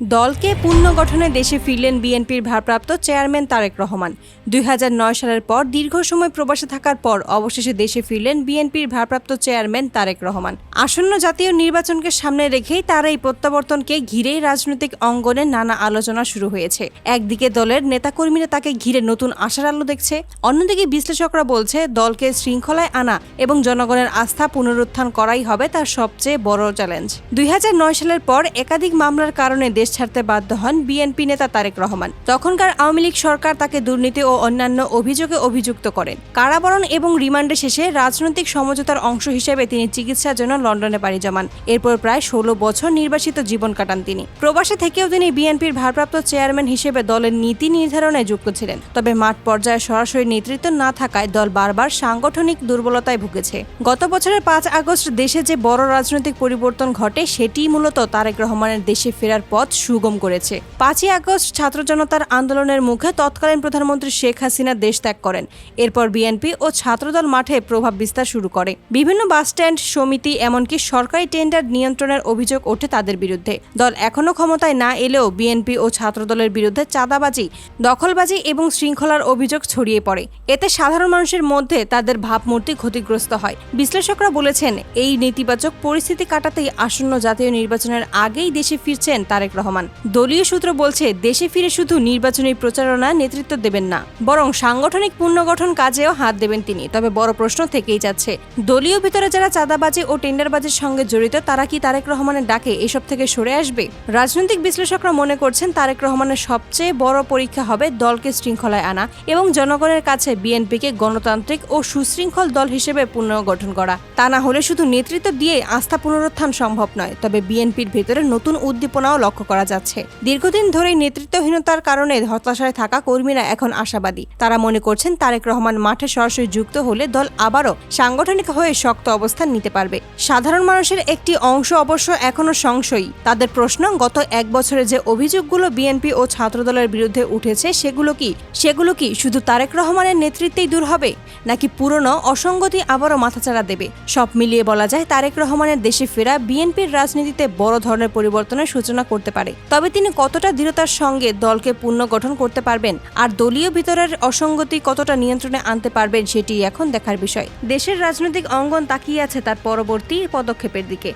দলকে পুনর্গঠনে দেশে ফিরলেন বিএনপির ভারপ্রাপ্ত চেয়ারম্যান তারেক রহমান। দুই হাজার নয় সালের পর দীর্ঘ সময় প্রবাসে থাকার পর অবশেষে দেশে ফিরলেন বিএনপির ভারপ্রাপ্ত চেয়ারম্যান তারেক রহমান। আসন্ন জাতীয় নির্বাচনকে সামনে রেখেই তার এই প্রত্যাবর্তনকে ঘিরেই রাজনৈতিক অঙ্গনে নানা আলোচনা শুরু হয়েছে। একদিকে দলের নেতাকর্মীরা তাকে ঘিরে নতুন আশার আলো দেখছে। অন্যদিকে বিশ্লেষকরা বলছে, দলকে শৃঙ্খলায় আনা এবং জনগণের আস্থা পুনরুত্থান করাই হবে তার সবচেয়ে বড় চ্যালেঞ্জ। দুই হাজার নয় সালের পর একাধিক মামলার কারণে দেশ ছাড়তে বাধ্য হন বিএনপি নেতা তারেক রহমান। তখনকার আওয়ামী লীগ সরকার তাকে দুর্নীতি ও অন্যান্য অভিযোগে অভিযুক্ত করেন। কারাবরণ এবং রিমান্ডে শেষে রাজনৈতিক সমঝোতার অংশ হিসেবে তিনি চিকিৎসার জন্য লন্ডনে পাড়ি জমান। এরপর প্রায় ষোলো বছর নির্বাসিত জীবন কাটান তিনি। প্রবাসে থেকেও তিনি বিএনপির ভারপ্রাপ্ত চেয়ারম্যান হিসেবে দলের নীতি নির্ধারণে যুক্ত ছিলেন। তবে মাঠ পর্যায়ে সরাসরি নেতৃত্ব না থাকায় দল বারবার সাংগঠনিক দুর্বলতায় ভুগেছে। গত বছরের পাঁচ আগস্ট দেশে যে বড় রাজনৈতিক পরিবর্তন ঘটে, সেটিই মূলত তারেক রহমানের দেশে ফেরার পথ সুগম করেছে। পাঁচই আগস্ট ছাত্র জনতার আন্দোলনের মুখে তৎকালীন প্রধানমন্ত্রী শেখ হাসিনা দেশ ত্যাগ করেন। এরপর বিএনপি ও ছাত্রদল মাঠে প্রভাব বিস্তার শুরু করে। বিভিন্ন বাসস্ট্যান্ড সমিতি, এমনকি সরকারি টেন্ডার নিয়ন্ত্রণের অভিযোগ ওঠে তাদের বিরুদ্ধে। দল এখনও ক্ষমতায় না এলেও বিএনপি ও ছাত্রদলের বিরুদ্ধে চাঁদাবাজি, দখলবাজি এবং শৃঙ্খলার অভিযোগ ছড়িয়ে পড়ে। এতে সাধারণ মানুষের মধ্যে তাদের ভাবমূর্তি ক্ষতিগ্রস্ত হয়। বিশ্লেষকরা বলেছেন, এই নেতিবাচক পরিস্থিতি কাটাতেই আসন্ন জাতীয় নির্বাচনের আগেই দেশে ফিরছেন তারেক রহমান। দলীয় সূত্র বলছে, দেশে ফিরে শুধু নির্বাচনী প্রচারণা নেতৃত্ব দেবেন না, বরং সাংগঠনিক পুনর্গঠন কাজেও হাত দেবেন তিনি। তবে বড় প্রশ্ন থেকেই যাচ্ছে, দলীয় ভিতরে যারা চাঁদাবাজি ও টেন্ডারবাজির সঙ্গে জড়িত, তারা কি তারেক রহমানের ডাকে এসব থেকে সরে আসবে? রাজনৈতিক বিশ্লেষকরা মনে করছেন, তারেক রহমানের সবচেয়ে বড় পরীক্ষা হবে দলকে শৃঙ্খলায় আনা এবং জনগণের কাছে বিএনপিকে গণতান্ত্রিক ও সুশৃঙ্খল দল হিসেবে পুনর্গঠন করা। তা না হলে শুধু নেতৃত্ব দিয়ে আস্থা পুনরুত্থান সম্ভব নয়, তবে বিএনপির ভেতরে নতুন উদ্দীপনাও লক্ষ্য করা যাচ্ছে। দীর্ঘদিন ধরেই নেতৃত্বহীনতার কারণে হতাশায় থাকা কর্মীরা এখন আশাবাদী। তারা মনে করছেন তারেক রহমান মাঠে সরাসরি যুক্ত হলে দল আবারও সাংগঠনিক হয়ে শক্ত অবস্থান নিতে পারবে। সাধারণ মানুষের একটি অংশ অবশ্য এখনও সংশয়ী। তাদের প্রশ্ন, গত এক বছরে যে অভিযোগগুলো বিএনপি ও ছাত্রদলের বিরুদ্ধে উঠেছে, সেগুলো কি? সেগুলো কি শুধু তারেক রহমানের নেতৃত্বেই দূর হবে? নাকি পুরনো অসঙ্গতি আবারও মাথাচাড়া দেবে? সব মিলিয়ে বলা যায়, তারেক রহমানের দেশে ফেরা বিএনপির রাজনীতিতে বড় ধরনের পরিবর্তনের সূচনা করতে পারে তবে তিনি কতটা দৃঢ়তার সঙ্গে দলকে পুনর্গঠন করতে পারবেন আর দলীয় ভিতরের অসঙ্গতি কতটা নিয়ন্ত্রণে আনতে পারবেন সেটি এখন দেখার বিষয়। দেশের রাজনৈতিক অঙ্গন তাকিয়ে আছে তার পরবর্তী পদক্ষেপের দিকে।